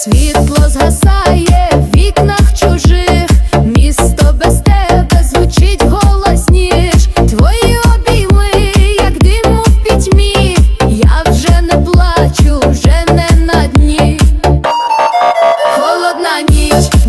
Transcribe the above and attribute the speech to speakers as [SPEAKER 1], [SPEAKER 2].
[SPEAKER 1] світло згасає в вікнах чужих, місто без тебе звучить голосніш. Твої обійми, як диму в пітьмі. Я вже не плачу, вже не на дні. Холодна ніч.